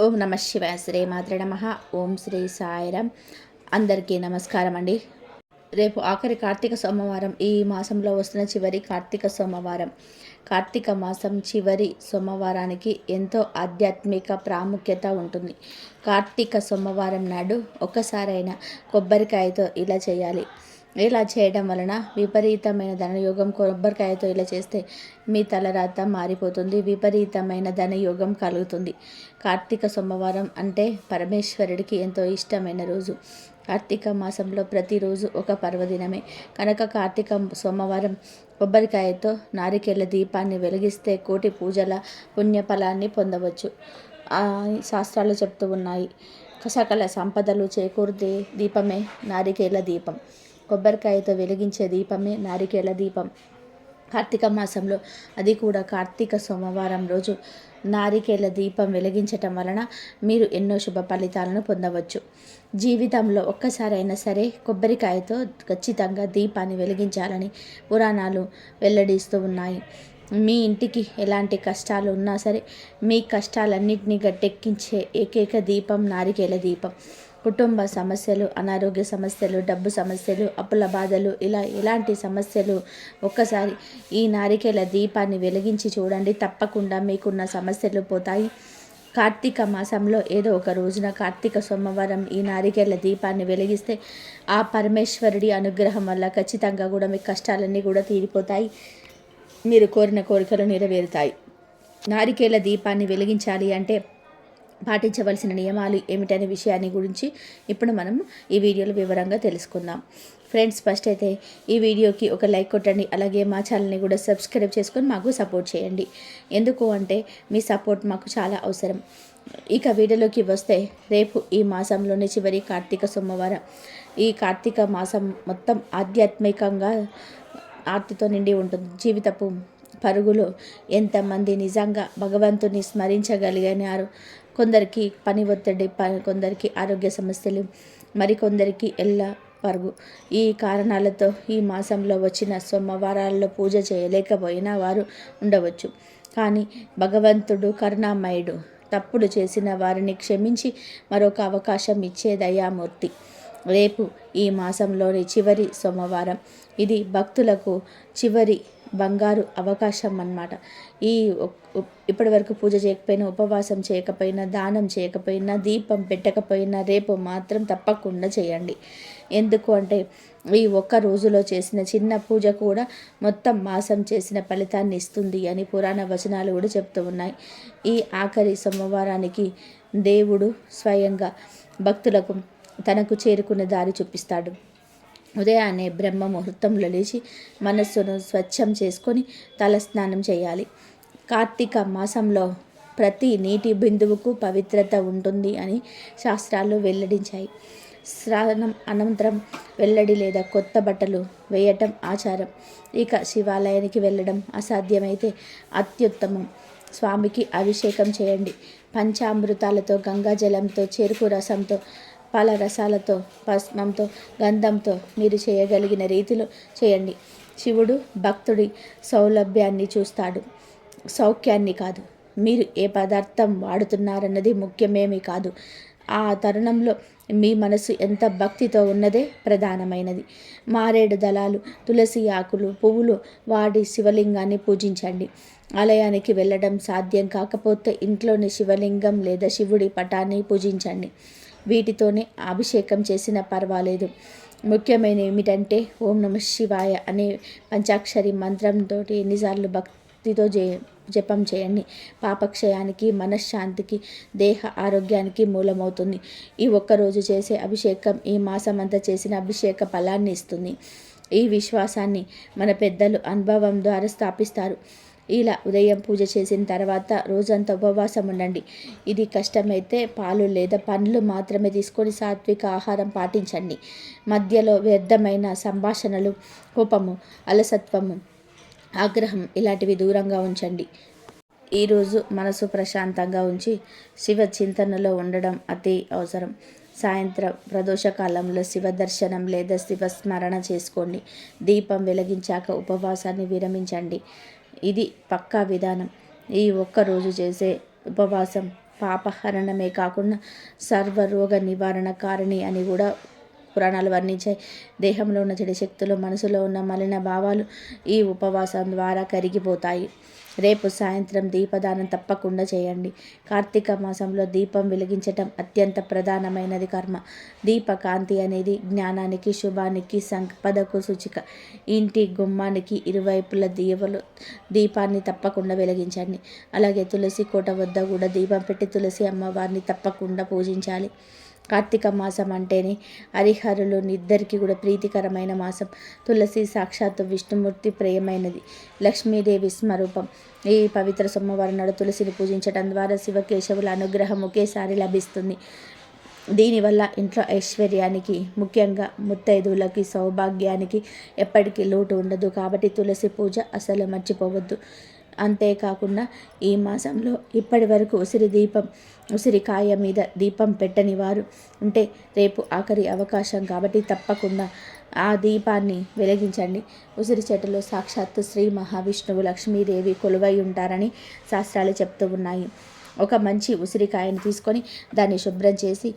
ఓం నమ శివాయ శ్రీ మాత్ర నమ. ఓం శ్రీ సాయిరామ్. అందరికీ నమస్కారం అండి. రేపు ఆఖరి కార్తీక సోమవారం ఈ మాసంలో వస్తున్న చివరి కార్తీక సోమవారం. కార్తీక మాసం చివరి సోమవారానికి ఎంతో ఆధ్యాత్మిక ప్రాముఖ్యత ఉంటుంది. కార్తీక సోమవారం నాడు ఒక్కసారైనా కొబ్బరికాయతో ఇలా చేయాలి. ఇలా చేయడం వలన విపరీతమైన ధనయోగం కొబ్బరికాయతో ఇలా చేస్తే మీ తలరాత మారిపోతుంది విపరీతమైన ధనయోగం కలుగుతుంది. కార్తీక సోమవారం అంటే పరమేశ్వరుడికి ఎంతో ఇష్టమైన రోజు. కార్తీక మాసంలో ప్రతిరోజు ఒక పర్వదినమే. కనుక కార్తీక సోమవారం కొబ్బరికాయతో నారికేళ్ళ దీపాన్ని వెలిగిస్తే కోటి పూజల పుణ్యఫలాన్ని పొందవచ్చు. శాస్త్రాలు చెప్తూ ఉన్నాయి. సకల సంపదలు చేకూర్దే దీపమే నారికేళ్ళ దీపం. కొబ్బరికాయతో వెలిగించే దీపమే నారికేల దీపం. కార్తీక మాసంలో అది కూడా కార్తీక సోమవారం రోజు నారికేల దీపం వెలిగించటం వలన మీరు ఎన్నో శుభ ఫలితాలను పొందవచ్చు. జీవితంలో ఒక్కసారైనా సరే కొబ్బరికాయతో ఖచ్చితంగా దీపాన్ని వెలిగించాలని పురాణాలు వెల్లడిస్తూ ఉన్నాయి. మీ ఇంటికి ఎలాంటి కష్టాలు ఉన్నా సరే మీ కష్టాలన్నింటినీ గట్టెక్కించే ఏకైక దీపం నారికేల దీపం. కుటుంబ సమస్యలు అనారోగ్య సమస్యలు డబ్బు సమస్యలు అప్పుల బాధలు ఇలా ఎలాంటి సమస్యలు ఒక్కసారి ఈ నారికేల దీపాన్ని వెలిగించి చూడండి. తప్పకుండా మీకున్న సమస్యలు పోతాయి. కార్తీక మాసంలో ఏదో ఒక రోజున కార్తీక సోమవారం ఈ నారికేళ్ళ దీపాన్ని వెలిగిస్తే ఆ పరమేశ్వరుడి అనుగ్రహం వల్ల ఖచ్చితంగా కూడా మీ కష్టాలన్నీ కూడా తీరిపోతాయి. మీరు కోరిన కోరికలు నెరవేరుతాయి. నారికేల దీపాన్ని వెలిగించాలి అంటే పాటించవలసిన నియమాలు ఏమిటనే విషయాన్ని గురించి ఇప్పుడు మనం ఈ వీడియోలో వివరంగా తెలుసుకుందాం. ఫ్రెండ్స్ ఫస్ట్ అయితే ఈ వీడియోకి ఒక లైక్ కొట్టండి అలాగే మా ఛానల్ని కూడా సబ్స్క్రైబ్ చేసుకొని మాకు సపోర్ట్ చేయండి. ఎందుకు అంటే మీ సపోర్ట్ మాకు చాలా అవసరం. ఇక వీడియోలోకి వస్తే రేపు ఈ మాసంలోనే చివరి కార్తీక సోమవారం. ఈ కార్తీక మాసం మొత్తం ఆధ్యాత్మికంగా ఆర్తితో నిండి ఉంటుంది. జీవితపు పరుగులో ఎంతమంది నిజంగా భగవంతుని స్మరించగలిగినారు కొందరికి పని ఒత్తిడి కొందరికి ఆరోగ్య సమస్యలు మరికొందరికి ఎల్ల పరుగు. ఈ కారణాలతో ఈ మాసంలో వచ్చిన సోమవారాల్లో పూజ చేయలేకపోయినా వారు ఉండవచ్చు. కానీ భగవంతుడు కరుణామయుడు తప్పుడు చేసిన వారిని క్షమించి మరొక అవకాశం ఇచ్చే దయామూర్తి. రేపు ఈ మాసంలోని చివరి సోమవారం. ఇది భక్తులకు చివరి బంగారు అవకాశం అన్నమాట. ఈ ఇప్పటి వరకు పూజ చేయకపోయినా ఉపవాసం చేయకపోయినా దానం చేయకపోయినా దీపం పెట్టకపోయినా రేపు మాత్రం తప్పకుండా చేయండి. ఎందుకు అంటే ఈ ఒక్క రోజులో చేసిన చిన్న పూజ కూడా మొత్తం మాసం చేసిన ఫలితాన్ని ఇస్తుంది అని పురాణ వచనాలు కూడా చెప్తూ ఉన్నాయి. ఈ ఆఖరి సోమవారానికి దేవుడు స్వయంగా భక్తులకు తనకు చేరుకునే దారి చూపిస్తాడు. ఉదయాన్నే బ్రహ్మ ముహూర్తంలో లేచి మనస్సును స్వచ్ఛం చేసుకొని తలస్నానం చేయాలి. కార్తీక మాసంలో ప్రతి నీటి బిందువుకు పవిత్రత ఉంటుంది అని శాస్త్రాలు వెల్లడించాయి. స్నానం అనంతరం వెల్లడి లేదా కొత్త బట్టలు వేయటం ఆచారం. ఇక శివాలయానికి వెళ్ళడం అసాధ్యమైతే అత్యుత్తమం. స్వామికి అభిషేకం చేయండి. పంచామృతాలతో గంగాజలంతో చెరుకు రసంతో పల రసాలతో పస్మంతో గంధంతో మీరు చేయగలిగిన రీతిలో చేయండి. శివుడు భక్తుడి సౌలభ్యాన్ని చూస్తాడు. సౌఖ్యాన్ని కాదు. మీరు ఏ పదార్థం వాడుతున్నారన్నది ముఖ్యమేమీ కాదు. ఆ తరుణంలో మీ మనసు ఎంత భక్తితో ఉన్నదే ప్రధానమైనది. మారేడు దళాలు తులసి ఆకులు పువ్వులు వాడి శివలింగాన్ని పూజించండి. ఆలయానికి వెళ్ళడం సాధ్యం కాకపోతే ఇంట్లోని శివలింగం లేదా శివుడి పటాన్ని పూజించండి. వీటితోనే అభిషేకం చేసినా పర్వాలేదు. ముఖ్యమైన ఏమిటంటే ఓం నమ శివాయ అనే పంచాక్షరి మంత్రంతో ఎన్నిసార్లు భక్తితో జే జపం చేయండి. పాపక్షయానికి మనశ్శాంతికి దేహ ఆరోగ్యానికి మూలమవుతుంది. ఈ ఒక్కరోజు చేసే అభిషేకం ఈ మాసమంతా చేసిన అభిషేక ఫలాన్ని ఇస్తుంది. ఈ విశ్వాసాన్ని మన పెద్దలు అనుభవం ద్వారా స్థాపిస్తారు. ఇలా ఉదయం పూజ చేసిన తర్వాత రోజంతా ఉపవాసం ఉండండి. ఇది కష్టమైతే పాలు లేదా పండ్లు మాత్రమే తీసుకొని సాత్విక ఆహారం పాటించండి. మధ్యలో వ్యర్థమైన సంభాషణలు కోపము అలసత్వము ఆగ్రహం ఇలాంటివి దూరంగా ఉంచండి. ఈరోజు మనసు ప్రశాంతంగా ఉంచి శివ చింతనలో ఉండడం అతి అవసరం. సాయంత్రం ప్రదోషకాలంలో శివ దర్శనం లేదా శివ స్మరణ చేసుకోండి. దీపం వెలిగించాక ఉపవాసాన్ని విరమించండి. ఇది పక్కా విధానం. ఈ ఒక్కరోజు చేసే ఉపవాసం పాపహరణమే కాకుండా సర్వరోగ నివారణ కారణి అని కూడా పురాణాలు వర్ణించాయి. దేహంలో ఉన్న చెడు శక్తులు మనసులో ఉన్న మలిన భావాలు ఈ ఉపవాసం ద్వారా కరిగిపోతాయి. రేపు సాయంత్రం దీపదానం తప్పకుండా చేయండి. కార్తీక మాసంలో దీపం వెలిగించటం అత్యంత ప్రధానమైనది కర్మ. దీపకాంతి అనేది జ్ఞానానికి శుభానికి సంపదకు సూచిక. ఇంటి గుమ్మానికి ఇరువైపుల దీవలు దీపాన్ని తప్పకుండా వెలిగించండి. అలాగే తులసి కోట వద్ద కూడా దీపం పెట్టి తులసి అమ్మవారిని తప్పకుండా పూజించాలి. కార్తీక మాసం అంటేనే హరిహరులు ఇద్దరికి కూడా ప్రీతికరమైన మాసం. తులసి సాక్షాత్తు విష్ణుమూర్తి ప్రియమైనది. లక్ష్మీదేవి స్వరూపం ఈ పవిత్ర సోమవారం నాడు తులసిని పూజించడం ద్వారా శివకేశవుల అనుగ్రహం ఒకేసారి లభిస్తుంది. దీనివల్ల ఇంట్లో ఐశ్వర్యానికి ముఖ్యంగా ముత్తైదువులకి సౌభాగ్యానికి ఎప్పటికీ లోటు ఉండదు. కాబట్టి తులసి పూజ అసలు మర్చిపోవద్దు. అంతేకాకుండా ఈ మాసంలో ఇప్పటి వరకు ఉసిరి దీపం ఉసిరికాయ మీద దీపం పెట్టని వారు ఉంటే రేపు ఆఖరి అవకాశం కాబట్టి తప్పకుండా ఆ దీపాన్ని వెలిగించండి. ఉసిరి చెట్టులో సాక్షాత్తు శ్రీ మహావిష్ణువు లక్ష్మీదేవి కొలువై ఉంటారని శాస్త్రాలు చెప్తూ ఉన్నాయి. ఒక మంచి ఉసిరికాయను తీసుకొని దాన్ని శుభ్రం చేసి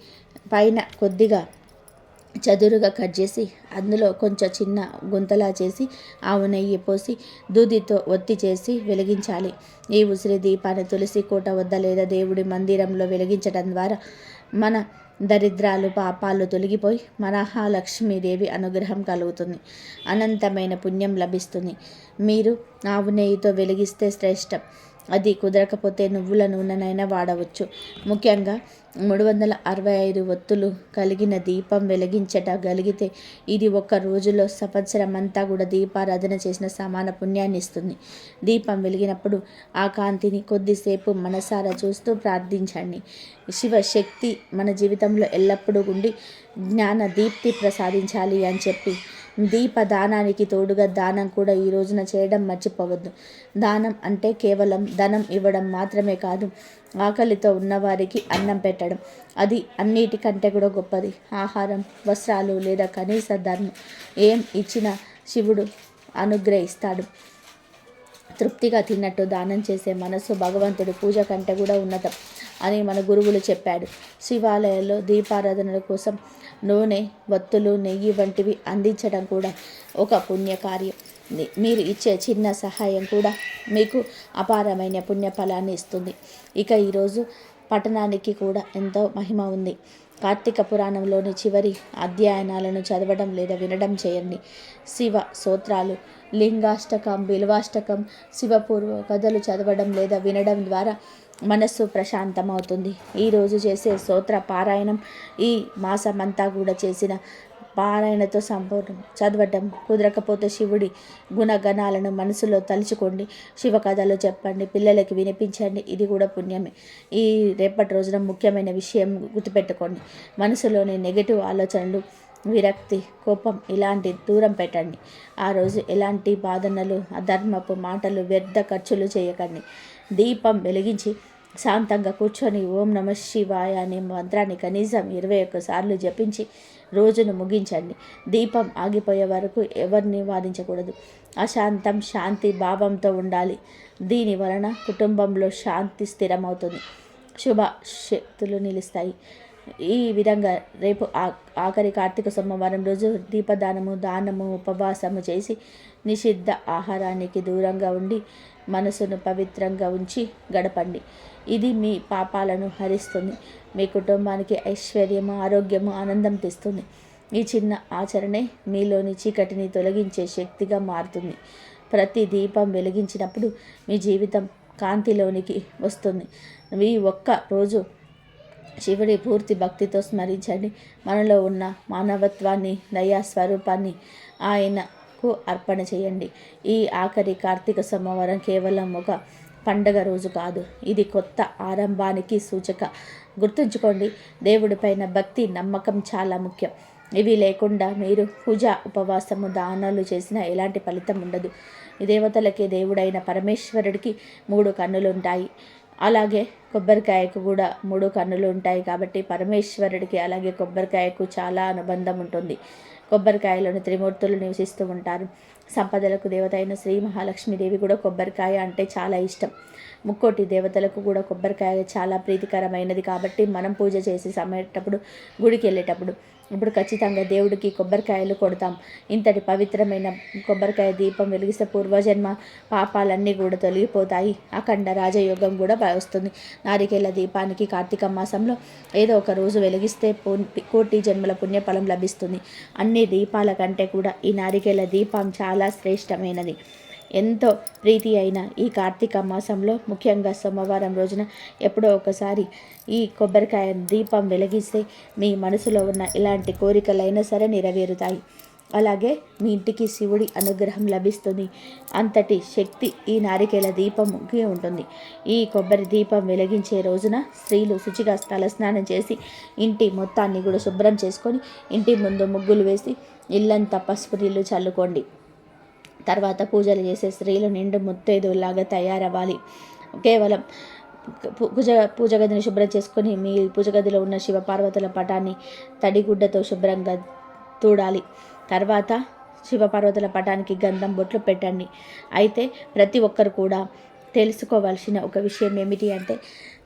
పైన కొద్దిగా చదురుగా కట్ చేసి అందులో కొంచెం చిన్న గుంతలా చేసి ఆవు నెయ్యి పోసి దూదితో ఒత్తి చేసి వెలిగించాలి. ఈ ఉసిరి దీపాన్ని తులసి కోట వద్ద లేదా దేవుడి మందిరంలో వెలిగించడం ద్వారా మన దరిద్రాలు పాపాలు తొలగిపోయి మహాలక్ష్మీదేవి అనుగ్రహం కలుగుతుంది. అనంతమైన పుణ్యం లభిస్తుంది. మీరు ఆవు నెయ్యితో వెలిగిస్తే శ్రేష్టం. అది కుదరకపోతే నువ్వుల నూనెనైనా వాడవచ్చు. ముఖ్యంగా మూడు వందల అరవై ఐదు ఒత్తులు కలిగిన దీపం వెలిగించట గలిగితే ఇది ఒక్క రోజులో సంవత్సరం అంతా కూడా దీపారాధన చేసిన సమాన పుణ్యాన్ని ఇస్తుంది. దీపం వెలిగినప్పుడు ఆ కాంతిని కొద్దిసేపు మనసారా చూస్తూ ప్రార్థించండి. శివశక్తి మన జీవితంలో ఎల్లప్పుడూ ఉండి జ్ఞాన దీప్తి ప్రసాదించాలి అని చెప్పి దీప దానానికి తోడుగా దానం కూడా ఈ రోజున చేయడం మర్చిపోవద్దు. దానం అంటే కేవలం ధనం ఇవ్వడం మాత్రమే కాదు ఆకలితో ఉన్నవారికి అన్నం పెట్టడం. అది అన్నిటికంటే కూడా గొప్పది. ఆహారం వస్త్రాలు లేదా కనీస ధర్మం. ఏం ఇచ్చినా శివుడు అనుగ్రహిస్తాడు. తృప్తిగా తిన్నట్టు దానం చేసే మనస్సు భగవంతుడి పూజ కంటే కూడా ఉన్నతం అని మన గురువులు చెప్పాడు శివాలయాల్లో దీపారాధనల కోసం నూనె వత్తులు నెయ్యి వంటివి అందించడం కూడా ఒక పుణ్యకార్యం. మీరు ఇచ్చే చిన్న సహాయం కూడా మీకు అపారమైన పుణ్యఫలాన్ని ఇస్తుంది. ఇక ఈరోజు పట్టణానికి కూడా ఎంతో మహిమ ఉంది. కార్తీక పురాణంలోని చివరి అధ్యయనాలను చదవడం లేదా వినడం చేయండి. శివ సూత్రాలు లింగాష్టకం బిల్వాష్టకం శివపూర్వ కథలు చదవడం లేదా వినడం ద్వారా మనస్సు ప్రశాంతమవుతుంది. ఈరోజు చేసే స్తోత్ర పారాయణం ఈ మాసమంతా కూడా చేసిన పారాయణతో సంపూర్ణం. చదవటం కుదరకపోతే శివుడి గుణగణాలను మనసులో తలుచుకోండి. శివ కథలు చెప్పండి పిల్లలకి వినిపించండి. ఇది కూడా పుణ్యమే. ఈ రేపటి రోజున ముఖ్యమైన విషయం గుర్తుపెట్టుకోండి. మనసులోని నెగిటివ్ ఆలోచనలు విరక్తి కోపం ఇలాంటి దూరం పెట్టండి. ఆ రోజు ఎలాంటి బాధనలు అధర్మపు మాటలు వ్యర్థ ఖర్చులు చేయకండి. దీపం వెలిగించి శాంతంగా కూర్చొని ఓం నమ శివాయ అనే మంత్రాన్ని కనీసం ఇరవై ఒక్కసార్లు జపించి రోజును ముగించండి. దీపం ఆగిపోయే వరకు ఎవరిని వాదించకూడదు. అశాంతం శాంతి భావంతో ఉండాలి. దీని వలన కుటుంబంలో శాంతి స్థిరమవుతుంది. శుభ శక్తులు నిలుస్తాయి. ఈ విధంగా రేపు ఆఖరి కార్తీక సోమవారం రోజు దీపదానము దానము ఉపవాసము చేసి నిషిద్ధ ఆహారానికి దూరంగా ఉండి మనసును పవిత్రంగా ఉంచి గడపండి. ఇది మీ పాపాలను హరిస్తుంది. మీ కుటుంబానికి ఐశ్వర్యము ఆరోగ్యము ఆనందం తెస్తుంది. ఈ చిన్న ఆచరణే మీలోని చీకటిని తొలగించే శక్తిగా మారుతుంది. ప్రతి దీపం వెలిగించినప్పుడు మీ జీవితం కాంతిలోనికి వస్తుంది. మీ ఒక్క రోజు శివుడి పూర్తి భక్తితో స్మరించండి. మనలో ఉన్న మానవత్వాన్ని దయా స్వరూపాన్ని ఆయనకు అర్పణ చేయండి. ఈ ఆఖరి కార్తీక సోమవారం కేవలం ఒక పండగ రోజు కాదు. ఇది కొత్త ఆరంభానికి సూచక. గుర్తుంచుకోండి దేవుడిపైన భక్తి నమ్మకం చాలా ముఖ్యం. ఇవి లేకుండా మీరు పూజ ఉపవాసము దానాలు చేసిన ఎలాంటి ఫలితం ఉండదు. దేవతలకే దేవుడైన పరమేశ్వరుడికి మూడు కన్నులుంటాయి. అలాగే కొబ్బరికాయకు కూడా మూడు కన్నులు ఉంటాయి కాబట్టి పరమేశ్వరుడికి అలాగే కొబ్బరికాయకు చాలా అనుబంధం ఉంటుంది. కొబ్బరికాయలోని త్రిమూర్తులు నివసిస్తూ ఉంటారు. సంపదలకు దేవత అయిన శ్రీ మహాలక్ష్మీదేవి కూడా కొబ్బరికాయ అంటే చాలా ఇష్టం. ముక్కోటి దేవతలకు కూడా కొబ్బరికాయ చాలా ప్రీతికరమైనది కాబట్టి మనం పూజ చేసి సమయేటప్పుడు గుడికి వెళ్ళేటప్పుడు ఇప్పుడు ఖచ్చితంగా దేవుడికి కొబ్బరికాయలు కొడతాం. ఇంతటి పవిత్రమైన కొబ్బరికాయ దీపం వెలిగిస్తే పూర్వజన్మ పాపాలన్నీ కూడా తొలగిపోతాయి. అఖండ రాజయోగం కూడా వస్తుంది. నారికేల దీపానికి కార్తీక మాసంలో ఏదో ఒక రోజు వెలిగిస్తే కోటి జన్మల పుణ్యఫలం లభిస్తుంది. అన్ని దీపాల కంటే కూడా ఈ నారికేల దీపం చాలా శ్రేష్టమైనది. ఎంతో ప్రీతి అయిన ఈ కార్తీక మాసంలో ముఖ్యంగా సోమవారం రోజున ఎప్పుడో ఒకసారి ఈ కొబ్బరికాయ దీపం వెలిగిస్తే మీ మనసులో ఉన్న ఇలాంటి కోరికలైనా సరే నెరవేరుతాయి. అలాగే మీ ఇంటికి శివుడి అనుగ్రహం లభిస్తుంది. అంతటి శక్తి ఈ నారికేల దీపంకి ఉంటుంది. ఈ కొబ్బరి దీపం వెలిగించే రోజున స్త్రీలు శుచిగా తలస్నానం చేసి ఇంటి మొత్తాన్ని కూడా శుభ్రం చేసుకొని ఇంటి ముందు ముగ్గులు వేసి ఇల్లంతా పసుపు నీళ్ళు చల్లుకోండి. తర్వాత పూజలు చేసే స్త్రీలు నిండు ముత్తైదులాగా తయారవ్వాలి. కేవలం పూజ పూజ గదిని శుభ్రం చేసుకొని మీ పూజ గదిలో ఉన్న శివపార్వతుల పటాన్ని తడిగుడ్డతో శుభ్రంగా తూడాలి. తర్వాత శివపార్వతుల పటానికి గంధం బొట్లు పెట్టండి. అయితే ప్రతి ఒక్కరు కూడా తెలుసుకోవాల్సిన ఒక విషయం ఏమిటి అంటే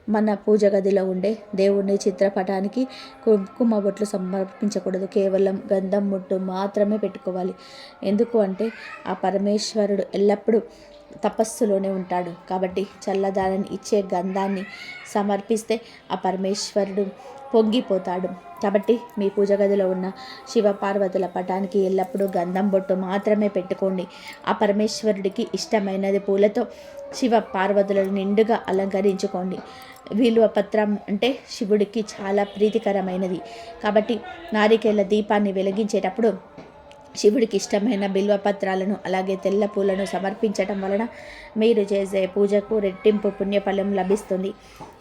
మన పూజ గదిలో ఉండే దేవుని చిత్రపటానికి కుంకుమ బొట్లు సమర్పించకూడదు. కేవలం గంధం ముట్టు మాత్రమే పెట్టుకోవాలి. ఎందుకు అంటే ఆ పరమేశ్వరుడు ఎల్లప్పుడూ తపస్సులోనే ఉంటాడు. కాబట్టి చల్లదానని ఇచ్చే గంధాన్ని సమర్పిస్తే ఆ పరమేశ్వరుడు పొంగిపోతాడు. కాబట్టి మీ పూజ గదిలో ఉన్న శివ పార్వతుల పటానికి ఎల్లప్పుడూ గంధం బొట్టు మాత్రమే పెట్టుకోండి. ఆ పరమేశ్వరుడికి ఇష్టమైనది పూలతో శివ పార్వతులను నిండుగా అలంకరించుకోండి. విలువ పత్రం అంటే శివుడికి చాలా ప్రీతికరమైనది. కాబట్టి నారికేళ్ళ దీపాన్ని వెలిగించేటప్పుడు శివుడికి ఇష్టమైన బిల్వపత్రాలను అలాగే తెల్ల పూలను సమర్పించటం వలన మీరు చేసే పూజకు రెట్టింపు పుణ్యఫలం లభిస్తుంది.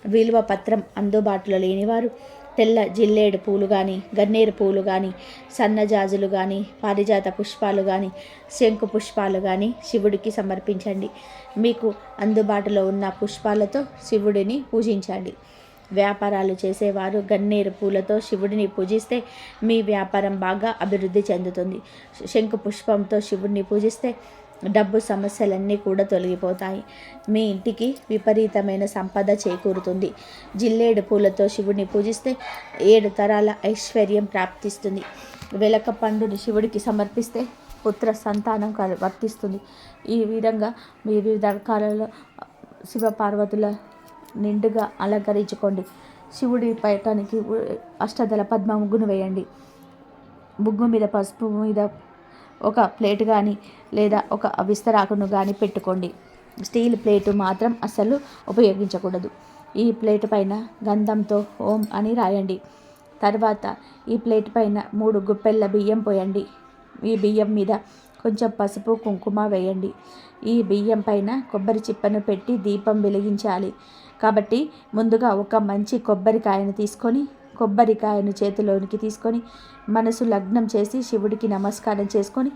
విలువ పత్రం అందుబాటులో లేనివారు తెల్ల జిల్లేడు పూలు కానీ గన్నేరు పూలు కానీ సన్నజాజులు కానీ పారిజాత పుష్పాలు కానీ శంకు పుష్పాలు కానీ శివుడికి సమర్పించండి. మీకు అందుబాటులో ఉన్న పుష్పాలతో శివుడిని పూజించండి. వ్యాపారాలు చేసేవారు గన్నేరు పూలతో శివుడిని పూజిస్తే మీ వ్యాపారం బాగా అభివృద్ధి చెందుతుంది. శంకు పుష్పంతో శివుడిని పూజిస్తే డబ్బు సమస్యలన్నీ కూడా తొలగిపోతాయి. మీ ఇంటికి విపరీతమైన సంపద చేకూరుతుంది. జిల్లేడు పూలతో శివుడిని పూజిస్తే ఏడు తరాల ఐశ్వర్యం ప్రాప్తిస్తుంది. వెలక పండుని శివుడికి సమర్పిస్తే పుత్ర సంతానం వర్తిస్తుంది. ఈ విధంగా మీ వివిధ రకాలలో శివపార్వతుల నిండుగా అలంకరించుకోండి. శివుడి పైటానికి అష్టదల పద్మ ముగ్గును వేయండి. ముగ్గు మీద పసుపు మీద ఒక ప్లేట్ కానీ లేదా ఒక విస్తరాకును కానీ పెట్టుకోండి. స్టీల్ ప్లేటు మాత్రం అస్సలు ఉపయోగించకూడదు. ఈ ప్లేట్ పైన గంధంతో ఓం అని రాయండి. తర్వాత ఈ ప్లేట్ పైన మూడు గుప్పెళ్ళ బియ్యం పోయండి. ఈ బియ్యం మీద కొంచెం పసుపు కుంకుమ వేయండి. ఈ బియ్యం పైన కొబ్బరి చిప్పను పెట్టి దీపం వెలిగించాలి. కాబట్టి ముందుగా ఒక మంచి కొబ్బరికాయను తీసుకొని కొబ్బరికాయను చేతిలోనికి తీసుకొని మనసు లగ్నం చేసి శివుడికి నమస్కారం చేసుకొని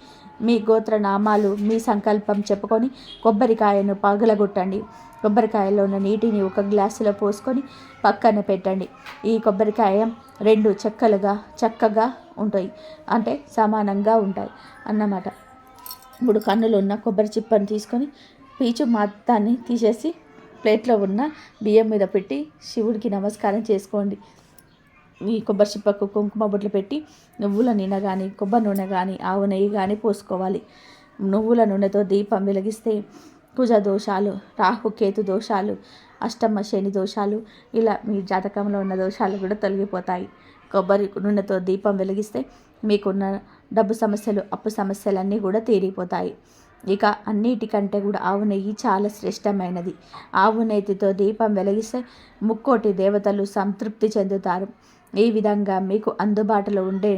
మీ గోత్ర నామాలు మీ సంకల్పం చెప్పుకొని కొబ్బరికాయను పగలగొట్టండి. కొబ్బరికాయలో ఉన్న నీటిని ఒక గ్లాసులో పోసుకొని పక్కన పెట్టండి. ఈ కొబ్బరికాయ రెండు చెక్కలుగా చక్కగా ఉంటాయి. అంటే సమానంగా ఉంటాయి అన్నమాట. మూడు కన్నులు ఉన్న కొబ్బరి చిప్పను తీసుకొని పీచు మొత్తాన్ని తీసేసి ప్లేట్లో ఉన్న బియ్యం మీద పెట్టి శివుడికి నమస్కారం చేసుకోండి. ఈ కొబ్బరి చిప్పకు కుంకుమ బొట్లు పెట్టి నువ్వుల నూనె కానీ కొబ్బరి నూనె కానీ ఆవు నెయ్యి కానీ పోసుకోవాలి. నువ్వుల నూనెతో దీపం వెలిగిస్తే కుజ దోషాలు రాహుకేతు దోషాలు అష్టమ శని దోషాలు ఇలా మీ జాతకంలో ఉన్న దోషాలు కూడా తొలగిపోతాయి. కొబ్బరి నూనెతో దీపం వెలిగిస్తే మీకున్న డబ్బు సమస్యలు అప్పు సమస్యలన్నీ కూడా తీరిపోతాయి. ఇక అన్నిటికంటే కూడా ఆవు నెయ్యి చాలా శ్రేష్టమైనది. ఆవు నెయ్యితో దీపం వెలిగిస్తే ముక్కోటి దేవతలు సంతృప్తి చెందుతారు. ఈ విధంగా మీకు అందుబాటులో ఉండే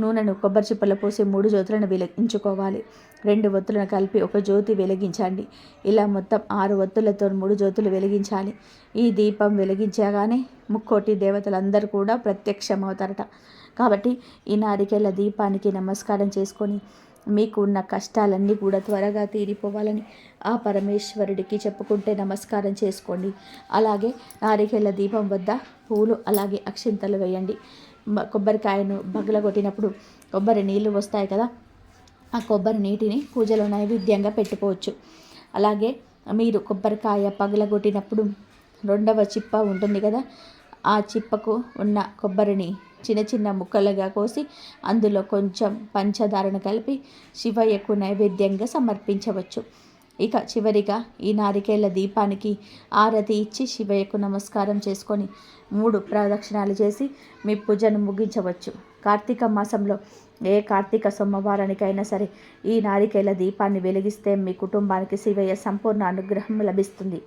నూనెను కొబ్బరి చిప్పలో పోసి మూడు జ్యోతులను వెలిగించుకోవాలి. రెండు ఒత్తులను కలిపి ఒక జ్యోతి వెలిగించండి. ఇలా మొత్తం ఆరు ఒత్తులతో మూడు జ్యోతులు వెలిగించాలి. ఈ దీపం వెలిగించగానే ముక్కోటి దేవతలందరూ కూడా ప్రత్యక్షమవుతారట. కాబట్టి ఈ నారికేళ్ళ దీపానికి నమస్కారం చేసుకొని మీకు ఉన్న కష్టాలన్నీ కూడా త్వరగా తీరిపోవాలని ఆ పరమేశ్వరుడికి చెప్పుకుంటే నమస్కారం చేసుకోండి. అలాగే నారికేళ్ళ దీపం వద్ద పూలు అలాగే అక్షింతలు వేయండి. కొబ్బరికాయను బగలగొట్టినప్పుడు కొబ్బరి నీళ్ళు వస్తాయి కదా ఆ కొబ్బరి నీటిని పూజలో నైవేద్యంగా పెట్టుకోవచ్చు. అలాగే మీరు కొబ్బరికాయ పగలగొట్టినప్పుడు రెండవ చిప్ప ఉంటుంది కదా ఆ చిప్పకు ఉన్న కొబ్బరిని చిన్న చిన్న ముక్కలుగా కోసి అందులో కొంచెం పంచదారను కలిపి శివయ్యకు నైవేద్యంగా సమర్పించవచ్చు. ఇక చివరిగా ఈ నారికేళ్ళ దీపానికి ఆరతి ఇచ్చి శివయ్యకు నమస్కారం చేసుకొని మూడు ప్రదక్షిణాలు చేసి మీ పూజను ముగించవచ్చు. కార్తీక మాసంలో ఏ కార్తీక సోమవారానికైనా సరే ఈ నారికేళ్ళ దీపాన్ని వెలిగిస్తే మీ కుటుంబానికి శివయ్య సంపూర్ణ అనుగ్రహం లభిస్తుంది.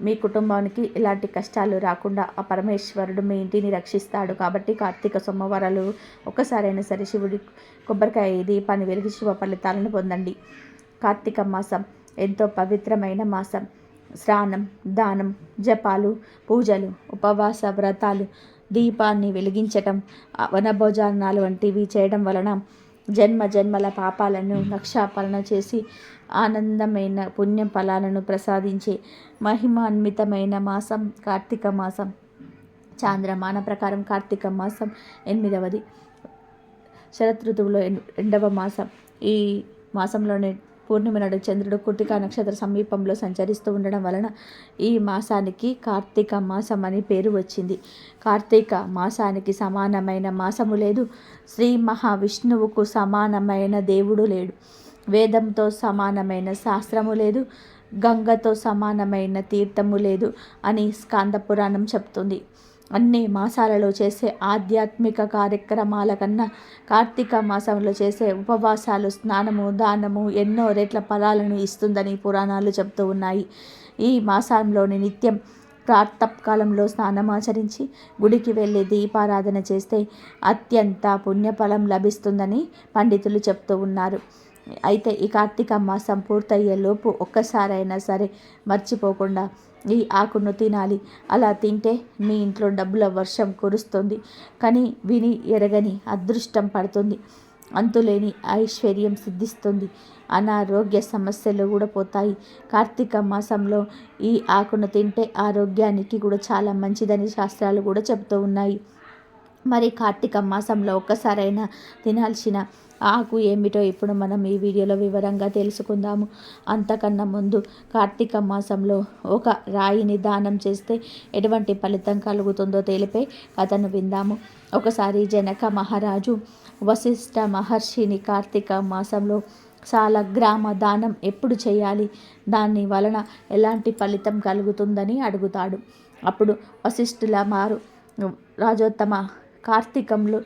మీ కుటుంబానికి ఎలాంటి కష్టాలు రాకుండా ఆ పరమేశ్వరుడు మీ ఇంటిని రక్షిస్తాడు కాబట్టి కార్తీక సోమవారాలు ఒక్కసారైనా సరే శివుడి కొబ్బరికాయ దీపాన్ని వెలిగి శివ ఫలితాలను పొందండి. కార్తీక మాసం ఎంతో పవిత్రమైన మాసం. స్నానం దానం జపాలు పూజలు ఉపవాస వ్రతాలు దీపాన్ని వెలిగించటం వనభోజనాలు వంటివి చేయడం వలన జన్మ జన్మల పాపాలను నక్షాపలన చేసి ఆనందమైన పుణ్యం ఫలాలను ప్రసాదించే మహిమాన్వితమైన మాసం కార్తీక మాసం. చాంద్రమాన ప్రకారం కార్తీక మాసం ఎనిమిదవది. శరతృతువులో రెండవ మాసం. ఈ మాసంలోనే పూర్ణిమ నాడు చంద్రుడు కుటికా నక్షత్ర సమీపంలో సంచరిస్తూ ఉండడం వలన ఈ మాసానికి కార్తీక మాసం అని పేరు వచ్చింది. కార్తీక మాసానికి సమానమైన మాసము లేదు. శ్రీ మహావిష్ణువుకు సమానమైన దేవుడు లేడు. వేదంతో సమానమైన శాస్త్రము లేదు. గంగతో సమానమైన తీర్థము లేదు అని స్కాంద పురాణం చెప్తుంది. అన్ని మాసాలలో చేసే ఆధ్యాత్మిక కార్యక్రమాల కన్నా కార్తీక మాసంలో చేసే ఉపవాసాలు స్నానము దానము ఎన్నో రెట్ల ఫలాలను ఇస్తుందని పురాణాలు చెప్తూ ఉన్నాయి. ఈ మాసంలోని నిత్యం ప్రాతకాలంలో స్నానమాచరించి గుడికి వెళ్ళి దీపారాధన చేస్తే అత్యంత పుణ్యఫలం లభిస్తుందని పండితులు చెప్తూ ఉన్నారు. అయితే ఈ కార్తీక మాసం పూర్తయ్యేలోపు ఒక్కసారైనా సరే మర్చిపోకుండా ఈ ఆకును తినాలి. అలా తింటే మీ ఇంట్లో డబ్బుల వర్షం కురుస్తుంది. కానీ విని ఎరగని అదృష్టం పడుతుంది. అంతులేని ఐశ్వర్యం సిద్ధిస్తుంది. అనారోగ్య సమస్యలు కూడా పోతాయి. కార్తీక మాసంలో ఈ ఆకును తింటే ఆరోగ్యానికి కూడా చాలా మంచిదని శాస్త్రాలు కూడా చెబుతూ ఉన్నాయి. మరి కార్తీక మాసంలో ఒక్కసారైనా తినాల్సిన ఆకు ఏమిటో ఇప్పుడు మనం ఈ వీడియోలో వివరంగా తెలుసుకుందాము. అంతకన్నా ముందు కార్తీక మాసంలో ఒక రాయిని దానం చేస్తే ఎటువంటి ఫలితం కలుగుతుందో తెలిపే కథను విందాము. ఒకసారి జనక మహారాజు వశిష్ఠ మహర్షిని కార్తీక మాసంలో చాలా గ్రామ దానం ఎప్పుడు చేయాలి? దాని వలన ఎలాంటి ఫలితం కలుగుతుందని అడుగుతాడు. అప్పుడు వశిష్ఠుల మారు రాజోత్తమ కార్తీకంలో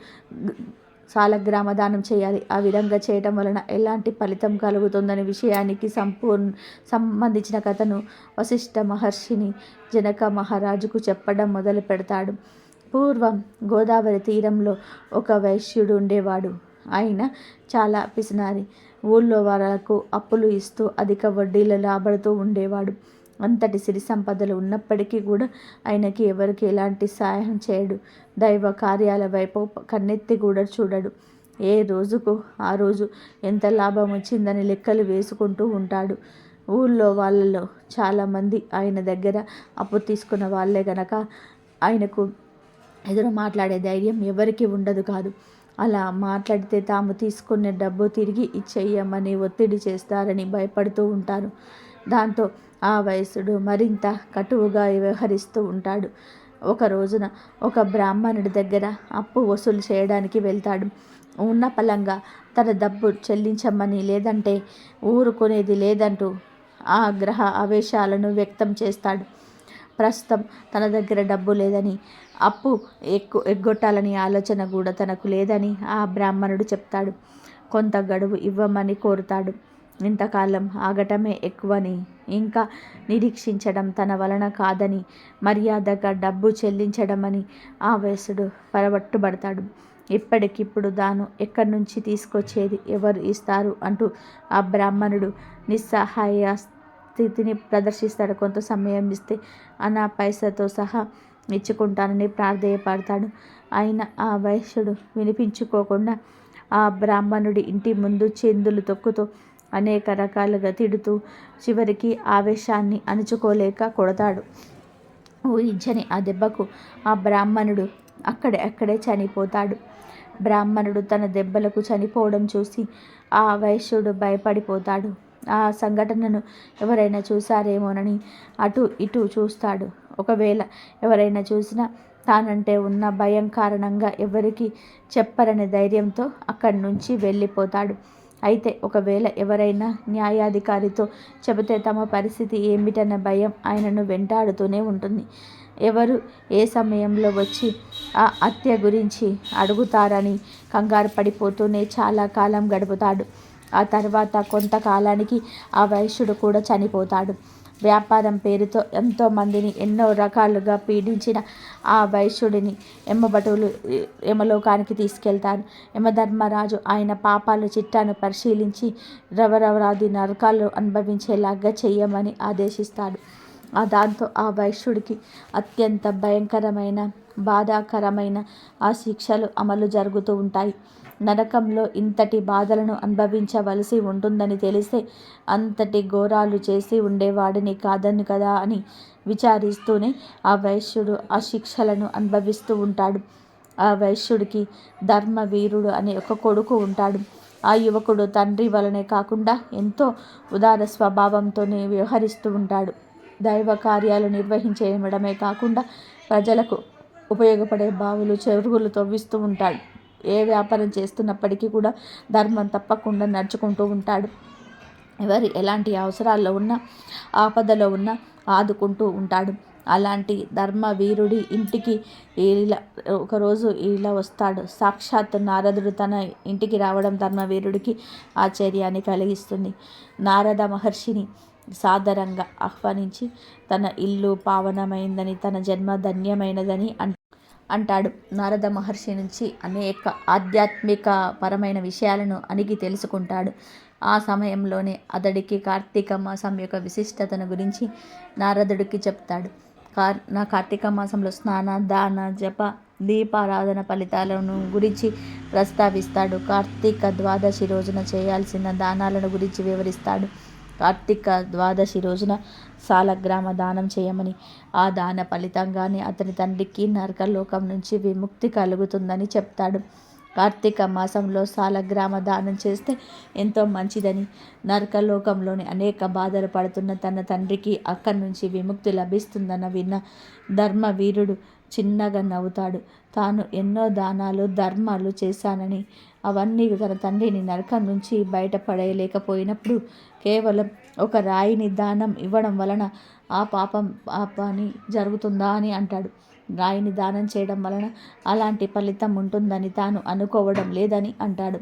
సాలగ్రామ దానం చేయాలి. ఆ విధంగా చేయటం వలన ఎలాంటి ఫలితం కలుగుతుందనే విషయానికి సంపూర్ణ సంబంధించిన కథను వశిష్ఠ మహర్షిని జనక మహారాజుకు చెప్పడం మొదలు పెడతాడు. పూర్వం గోదావరి తీరంలో ఒక వైశ్యుడు ఉండేవాడు. ఆయన చాలా పిసినారి. ఊళ్ళో వాళ్ళకు అప్పులు ఇస్తూ అధిక వడ్డీలు లాబడుతూ ఉండేవాడు. అంతటి సిరి సంపదలు ఉన్నప్పటికీ కూడా ఆయనకి ఎవరికి ఎలాంటి సహాయం చేయడు. దైవ కార్యాల వైపు కన్నెత్తి కూడా చూడడు. ఏ రోజుకు ఆ రోజు ఎంత లాభం వచ్చిందని లెక్కలు వేసుకుంటూ ఉంటాడు. ఊళ్ళో వాళ్ళలో చాలామంది ఆయన దగ్గర అప్పు తీసుకున్న వాళ్ళే గనక ఆయనకు ఎదురు మాట్లాడే ధైర్యం ఎవరికి ఉండదు కాదు. అలా మాట్లాడితే తాము తీసుకున్న డబ్బు తిరిగి ఇచ్చేయమని ఒత్తిడి చేస్తారని భయపడుతూ ఉంటారు. దాంతో ఆ వయసుడు మరింత కటువుగా వ్యవహరిస్తూ ఉంటాడు. ఒక రోజున ఒక బ్రాహ్మణుడి దగ్గర అప్పు వసూలు చేయడానికి వెళ్తాడు. ఉన్న పలంగా తన డబ్బు చెల్లించమని లేదంటే ఊరుకునేది లేదంటూ ఆ గ్రహ ఆవేశాలను వ్యక్తం చేస్తాడు. ప్రస్తుతం తన దగ్గర డబ్బు లేదని అప్పు ఎక్కు ఎగ్గొట్టాలని ఆలోచన కూడా తనకు లేదని ఆ బ్రాహ్మణుడు చెప్తాడు. కొంత గడువు ఇవ్వమని కోరుతాడు. ఇంతకాలం ఆగటమే ఎక్కువని ఇంకా నిరీక్షించడం తన వలన కాదని మర్యాదగా డబ్బు చెల్లించడమని ఆ వయసుడు పరబట్టుబడతాడు ఇప్పటికిప్పుడు దాను ఎక్కడి నుంచి తీసుకొచ్చేది ఎవరు ఇస్తారు అంటూ ఆ బ్రాహ్మణుడు నిస్సహాయ స్థితిని ప్రదర్శిస్తాడు. కొంత సమయం ఇస్తే అనా పైసతో సహా ఇచ్చుకుంటానని ప్రార్థయపడతాడు ఆయన ఆ వైశ్యుడు వినిపించుకోకుండా ఆ బ్రాహ్మణుడి ఇంటి ముందు చెందులు తొక్కుతూ అనేక రకాలుగా తిడుతూ చివరికి ఆవేశాన్ని అణుచుకోలేక కొడతాడు. ఊహించని ఆ దెబ్బకు ఆ బ్రాహ్మణుడు అక్కడే అక్కడే చనిపోతాడు. బ్రాహ్మణుడు తన దెబ్బలకు చనిపోవడం చూసి ఆ వైశ్యుడు భయపడిపోతాడు. ఆ సంఘటనను ఎవరైనా చూశారేమోనని అటు ఇటు చూస్తాడు. ఒకవేళ ఎవరైనా చూసినా తానంటే ఉన్న భయం కారణంగా ఎవరికి చెప్పరనే ధైర్యంతో అక్కడి నుంచి వెళ్ళిపోతాడు. అయితే ఒకవేళ ఎవరైనా న్యాయాధికారితో చెబితే తమ పరిస్థితి ఏమిటన్న భయం ఆయనను వెంటాడుతూనే ఉంటుంది. ఎవరు ఏ సమయంలో వచ్చి ఆ హత్య గురించి అడుగుతారని కంగారు పడిపోతూనే చాలా కాలం గడుపుతాడు. ఆ తర్వాత కొంతకాలానికి ఆ వైశ్యుడు కూడా చనిపోతాడు. వ్యాపారం పేరుతో ఎంతోమందిని ఎన్నో రకాలుగా పీడించిన ఆ వైశ్యుడిని యమభటులు యమలోకానికి తీసుకెళ్తారు. యమధర్మరాజు ఆయన పాపాలు చిట్టాను పరిశీలించి రవరవరాది నరకాలు అనుభవించేలాగా చేయమని ఆదేశిస్తాడు. ఆ దాంతో ఆ వైశ్యుడికి అత్యంత భయంకరమైన బాధాకరమైన ఆ శిక్షలు అమలు జరుగుతూ ఉంటాయి. నరకంలో ఇంతటి బాధలను అనుభవించవలసి ఉంటుందని తెలిస్తే అంతటి ఘోరాలు చేసి ఉండేవాడిని కాదని కదా అని విచారిస్తూనే ఆ వైశ్యుడు ఆ శిక్షలను అనుభవిస్తూ ఉంటాడు. ఆ వైశ్యుడికి ధర్మవీరుడు అనే ఒక కొడుకు ఉంటాడు. ఆ యువకుడు తండ్రి వలనే కాకుండా ఎంతో ఉదార స్వభావంతోనే వ్యవహరిస్తూ ఉంటాడు. దైవ కార్యాలు నిర్వహించేయడమే కాకుండా ప్రజలకు ఉపయోగపడే బావులు చెరువులు తవ్విస్తూ ఉంటాడు. ఏ వ్యాపారం చేస్తున్నప్పటికీ కూడా ధర్మం తప్పకుండా నడుచుకుంటూ ఉంటాడు. ఎవరి ఎలాంటి అవసరాల్లో ఉన్నా ఆపదలో ఉన్నా ఆదుకుంటూ ఉంటాడు. అలాంటి ధర్మ వీరుడి ఇంటికి ఇలా ఒకరోజు ఇలా వస్తాడు. సాక్షాత్ నారదుడు తన ఇంటికి రావడం ధర్మవీరుడికి ఆశ్చర్యాన్ని కలిగిస్తుంది. నారద మహర్షిని సాదరంగా ఆహ్వానించి తన ఇల్లు పావనమైందని తన జన్మ ధన్యమైనదని అంటాడు. నారద మహర్షి నుంచి అనేక ఆధ్యాత్మిక పరమైన విషయాలను అణిగి తెలుసుకుంటాడు. ఆ సమయంలోనే అతడికి కార్తీక మాసం యొక్క విశిష్టతను గురించి నారదుడికి చెప్తాడు. కార్ నా కార్తీక మాసంలో స్నాన దాన జప దీపారాధన ఫలితాలను గురించి ప్రస్తావిస్తాడు. కార్తీక ద్వాదశి రోజున చేయాల్సిన దానాలను గురించి వివరిస్తాడు. కార్తీక ద్వాదశి రోజున సాలగ్రామ దానం చేయమని. ఆ దాన ఫలితంగానే అతని తండ్రికి నరకలోకం నుంచి విముక్తి కలుగుతుందని చెప్తాడు. కార్తీక మాసంలో సాలగ్రామ దానం చేస్తే ఎంతో మంచిదని. నరకలోకంలోని అనేక బాధలు పడుతున్న తన తండ్రికి అక్కడి నుంచి విముక్తి లభిస్తుందన్న విన్న ధర్మవీరుడు చిన్నగా నవ్వుతాడు. తాను ఎన్నో దానాలు ధర్మాలు చేశానని. అవన్నీ తన తండ్రిని నరకం నుంచి బయటపడేయలేకపోయినప్పుడు కేవలం ఒక రాయిని దానం ఇవ్వడం వలన ఆ పాపం పాపాని జరుగుతుందా అని అంటాడు. రాయిని దానం చేయడం వలన అలాంటి ఫలితం ఉంటుందని తాను అనుకోవడం లేదని అంటాడు.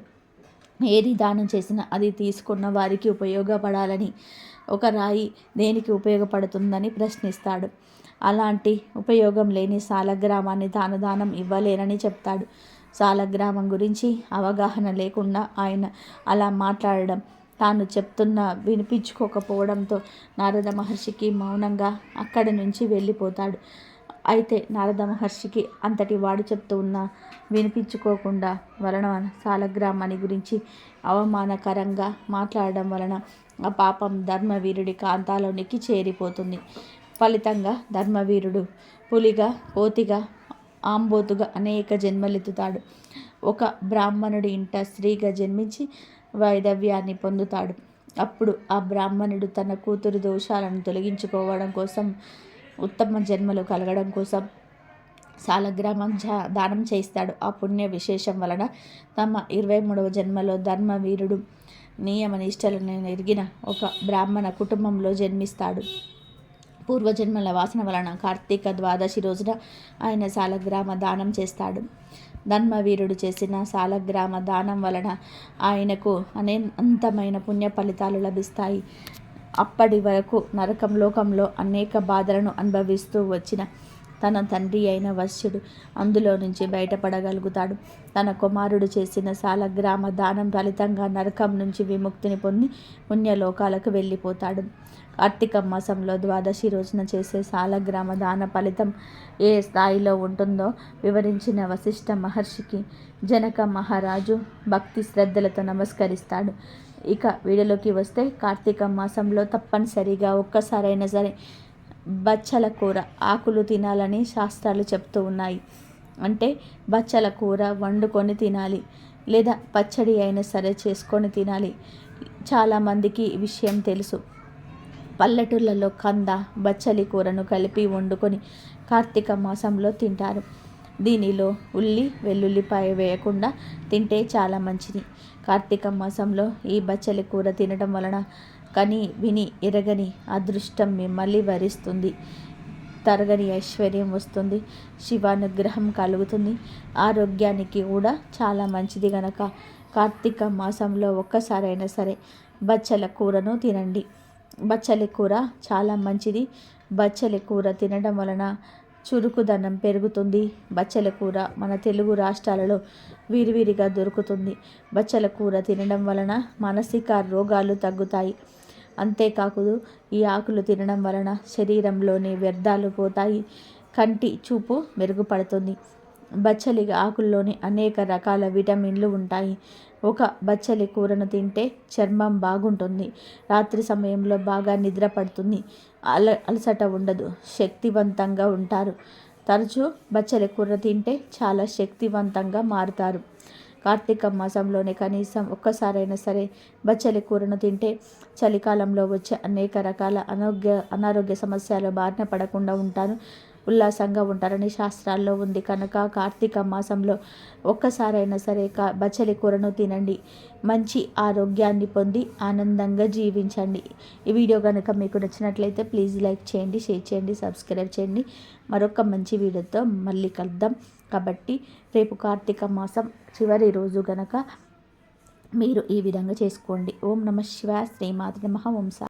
ఏది దానం చేసినా అది తీసుకున్న వారికి ఉపయోగపడాలని ఒక రాయి దేనికి ఉపయోగపడుతుందని ప్రశ్నిస్తాడు. అలాంటి ఉపయోగం లేని సాలగ్రామాన్ని దానదానం ఇవ్వలేనని చెప్తాడు. సాలగ్రామం గురించి అవగాహన లేకుండా ఆయన అలా మాట్లాడడం తాను చెప్తున్న వినిపించుకోకపోవడంతో నారద మహర్షికి మౌనంగా అక్కడి నుంచి వెళ్ళిపోతాడు. అయితే నారద మహర్షికి అంతటి వాడు చెప్తూ ఉన్న వినిపించుకోకుండా వలన సాలగ్రామాన్ని గురించి అవమానకరంగా మాట్లాడడం వలన ఆ పాపం ధర్మవీరుడి కాంతాలోనికి చేరిపోతుంది. ఫలితంగా ధర్మవీరుడు పులిగా కోతిగా ఆంబోతుగా అనేక జన్మలెత్తుతాడు. ఒక బ్రాహ్మణుడి ఇంట స్త్రీగా జన్మించి వైదవ్యాన్ని పొందుతాడు. అప్పుడు ఆ బ్రాహ్మణుడు తన కూతురు దోషాలను తొలగించుకోవడం కోసం ఉత్తమ జన్మలు కలగడం కోసం సాలగ్రామం దానం చేస్తాడు ఆ పుణ్య విశేషం వలన తమ ఇరవై మూడవ జన్మలో ధర్మవీరుడు నియమ నిష్టలను ఎరిగిన ఒక బ్రాహ్మణ కుటుంబంలో జన్మిస్తాడు. పూర్వజన్మల వాసన వలన కార్తీక ద్వాదశి రోజున ఆయన సాలగ్రామ దానం చేస్తాడు. ధర్మవీరుడు చేసిన సాలగ్రామ దానం వలన ఆయనకు అనంతమైన పుణ్య ఫలితాలు లభిస్తాయి. అప్పటి వరకు నరకం లోకంలో అనేక బాధలను అనుభవిస్తూ వచ్చిన తన తండ్రి అయిన వశ్యుడు అందులో నుంచి బయటపడగలుగుతాడు. తన కుమారుడు చేసిన సాలగ్రామ దానం ఫలితంగా నరకం నుంచి విముక్తిని పొంది పుణ్యలోకాలకు వెళ్ళిపోతాడు. కార్తీక మాసంలో ద్వాదశి రోజున చేసే సాలగ్రామ దాన ఫలితం ఏ స్థాయిలో ఉంటుందో వివరించిన వశిష్ఠ మహర్షికి జనక మహారాజు భక్తి శ్రద్ధలతో నమస్కరిస్తాడు. ఇక వీడియోలోకి వస్తే కార్తీక మాసంలో తప్పనిసరిగా ఒక్కసారైనా సరే బచ్చల కూర ఆకులు తినాలని శాస్త్రాలు చెప్తూ ఉన్నాయి. అంటే బచ్చల కూర వండుకొని తినాలి లేదా పచ్చడి అయినా సరే చేసుకొని తినాలి. చాలామందికి ఈ విషయం తెలుసు. పల్లెటూళ్ళలో కంద బచ్చలి కూరను కలిపి వండుకొని కార్తీక మాసంలో తింటారు. దీనిలో ఉల్లి వెల్లుల్లిపాయ వేయకుండా తింటే చాలా మంచిది. కార్తీక మాసంలో ఈ బచ్చలి కూర తినడం వలన కని విని ఎరగని అదృష్టం మిమ్మల్ని వరిస్తుంది. తరగని ఐశ్వర్యం వస్తుంది. శివానుగ్రహం కలుగుతుంది. ఆరోగ్యానికి కూడా చాలా మంచిది గనక. కార్తీక మాసంలో ఒక్కసారైనా సరే బచ్చల కూరను తినండి. బచ్చలి కూర చాలా మంచిది. బచ్చలి కూర తినడం వలన చురుకుదనం పెరుగుతుంది. బచ్చల కూర మన తెలుగు రాష్ట్రాలలో విరివిరిగా దొరుకుతుంది. బచ్చల కూర తినడం వలన మానసిక రోగాలు తగ్గుతాయి. అంతేకాకుదు ఈ ఆకులు తినడం వలన శరీరంలోని వ్యర్థాలు పోతాయి. కంటి చూపు మెరుగుపడుతుంది. బచ్చలి ఆకుల్లోని అనేక రకాల విటమిన్లు ఉంటాయి. ఒక బచ్చలి కూరను తింటే చర్మం బాగుంటుంది. రాత్రి సమయంలో బాగా నిద్ర పడుతుంది. అల అలసట ఉండదు. శక్తివంతంగా ఉంటారు. తరచూ బచ్చలి కూర తింటే చాలా శక్తివంతంగా మారుతారు. కార్తీక మాసంలోనే కనీసం ఒక్కసారైనా సరే బచ్చలి కూరను తింటే చలికాలంలో వచ్చే అనేక రకాల అనారోగ్య అనారోగ్య సమస్యలు బారిన పడకుండా ఉంటాను ఉల్లాసంగా ఉంటారని శాస్త్రాల్లో ఉంది. కనుక కార్తీక మాసంలో ఒక్కసారైనా సరే కా బచ్చలి కూరను తినండి. మంచి ఆరోగ్యాన్ని పొంది ఆనందంగా జీవించండి. ఈ వీడియో కనుక మీకు నచ్చినట్లయితే ప్లీజ్ లైక్ చేయండి షేర్ చేయండి సబ్స్క్రైబ్ చేయండి. మరొక మంచి వీడియోతో మళ్ళీ కలుద్దాం. కాబట్టి రేపు కార్తీక మాసం చివరి రోజు గనక మీరు ఈ విధంగా చేసుకోండి. ఓం నమ శివాయ. శ్రీమాత నమ. ఓం